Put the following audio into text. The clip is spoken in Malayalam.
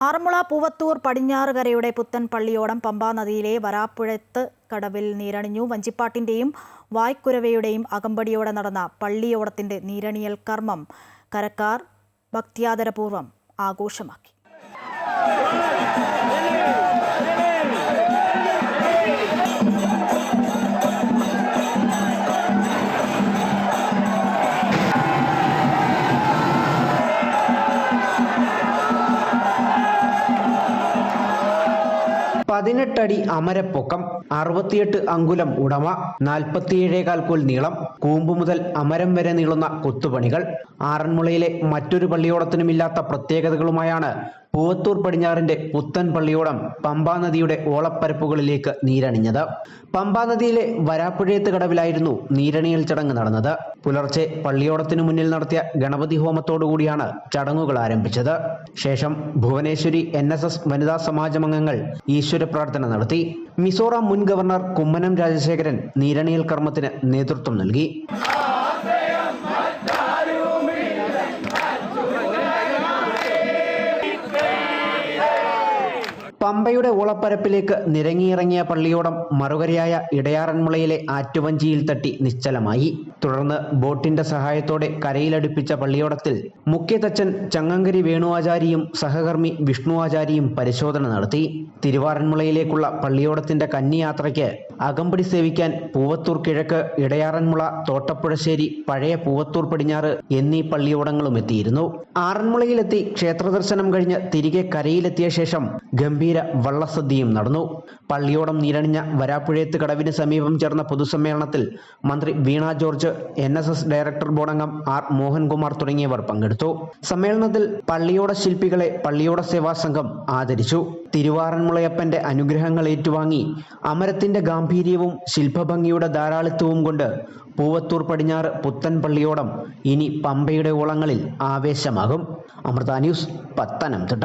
ആറന്മുള പൂവത്തൂർ പടിഞ്ഞാറുകരയുടെ പുത്തൻ പള്ളിയോടം പമ്പാ നദിയിലെ വരാപ്പുഴത്ത് കടവിൽ നീരണിഞ്ഞു. വഞ്ചിപ്പാട്ടിന്റെയും വായ്ക്കുരവയുടെയും അകമ്പടിയോടെ നടന്ന പള്ളിയോടത്തിന്റെ നീരണിയൽ കർമ്മം കരക്കാർ ഭക്തിയാദരപൂർവം ആഘോഷമാക്കി. പതിനെട്ടടി അമരപ്പൊക്കം അറുപത്തിയെട്ട് അങ്കുലം ഉടമ നാൽപ്പത്തിയേഴേകാൽ കോൽ നീളം കൂമ്പു മുതൽ അമരം വരെ നീളുന്ന കൊത്തുപണികൾ ആറന്മുളയിലെ മറ്റൊരു പള്ളിയോടത്തിനുമില്ലാത്ത പ്രത്യേകതകളുമായാണ് പൂവത്തൂർ പടിഞ്ഞാറിന്റെ പുത്തൻ പള്ളിയോടം പമ്പാ നദിയുടെ ഓളപ്പരപ്പുകളിലേക്ക് നീരണിഞ്ഞത്. പമ്പാ നദിയിലെ വരാപ്പുഴയത്ത് കടവിലായിരുന്നു നീരണിയൽ ചടങ്ങ് നടന്നത്. പുലർച്ചെ പള്ളിയോടത്തിനു മുന്നിൽ നടത്തിയ ഗണപതി ഹോമത്തോടുകൂടിയാണ് ചടങ്ങുകൾ ആരംഭിച്ചത്. ശേഷം ഭുവനേശ്വരി എൻ എസ് എസ് വനിതാ സമാജമംഗങ്ങൾ ഈശ്വര പ്രാർത്ഥന നടത്തി. മിസോറാം മുൻ ഗവർണർ കുമ്മനം രാജശേഖരൻ നീരണിയൽ കർമ്മത്തിന് നേതൃത്വം നൽകി. പമ്പയുടെ ഓളപ്പരപ്പിലേക്ക് നിരങ്ങിയിറങ്ങിയ പള്ളിയോടം മറുകരയായ ഇടയാറന്മുളയിലെ ആറ്റുവഞ്ചിയിൽ തട്ടി നിശ്ചലമായി. തുടർന്ന് ബോട്ടിന്റെ സഹായത്തോടെ കരയിലടുപ്പിച്ച പള്ളിയോടത്തിൽ മുഖ്യതച്ചൻ ചങ്ങങ്കരി വേണുവാചാരിയും സഹകർമ്മി വിഷ്ണു ആചാരിയും പരിശോധന നടത്തി. തിരുവാറന്മുളയിലേക്കുള്ള പള്ളിയോടത്തിന്റെ കന്നിയാത്രയ്ക്ക് അകമ്പടി സേവിക്കാൻ പൂവത്തൂർ കിഴക്ക് ഇടയാറന്മുള തോട്ടപ്പുഴശ്ശേരി പഴയ പൂവത്തൂർ പടിഞ്ഞാറ് എന്നീ പള്ളിയോടങ്ങളും എത്തിയിരുന്നു. ആറന്മുളയിലെത്തി ക്ഷേത്രദർശനം കഴിഞ്ഞ് തിരികെ കരയിലെത്തിയ ശേഷം ഗംഭീര വള്ളസദ്യയും നടന്നു. പള്ളിയോടം നീരണിഞ്ഞ വരാപ്പുഴയത്ത് കടവിന് സമീപം ചേർന്ന പൊതുസമ്മേളനത്തിൽ മന്ത്രി വീണ ജോർജ് എൻ ഡയറക്ടർ ബോർഡംഗം ആർ മോഹൻകുമാർ തുടങ്ങിയവർ പങ്കെടുത്തു. സമ്മേളനത്തിൽ പള്ളിയോട ശില്പികളെ പള്ളിയോട സേവാ സംഘം ആദരിച്ചു. തിരുവാറന്മുളയപ്പന്റെ അനുഗ്രഹങ്ങൾ ഏറ്റുവാങ്ങി അമരത്തിന്റെ ഗാംഭീര്യവും ശില്പഭംഗിയുടെ ധാരാളിത്വവും കൊണ്ട് പൂവത്തൂർ പടിഞ്ഞാറ് പുത്തൻ പള്ളിയോടം ഇനി പമ്പയുടെ ഓളങ്ങളിൽ ആവേശമാകും. അമൃത ന്യൂസ് പത്തനംതിട്ട.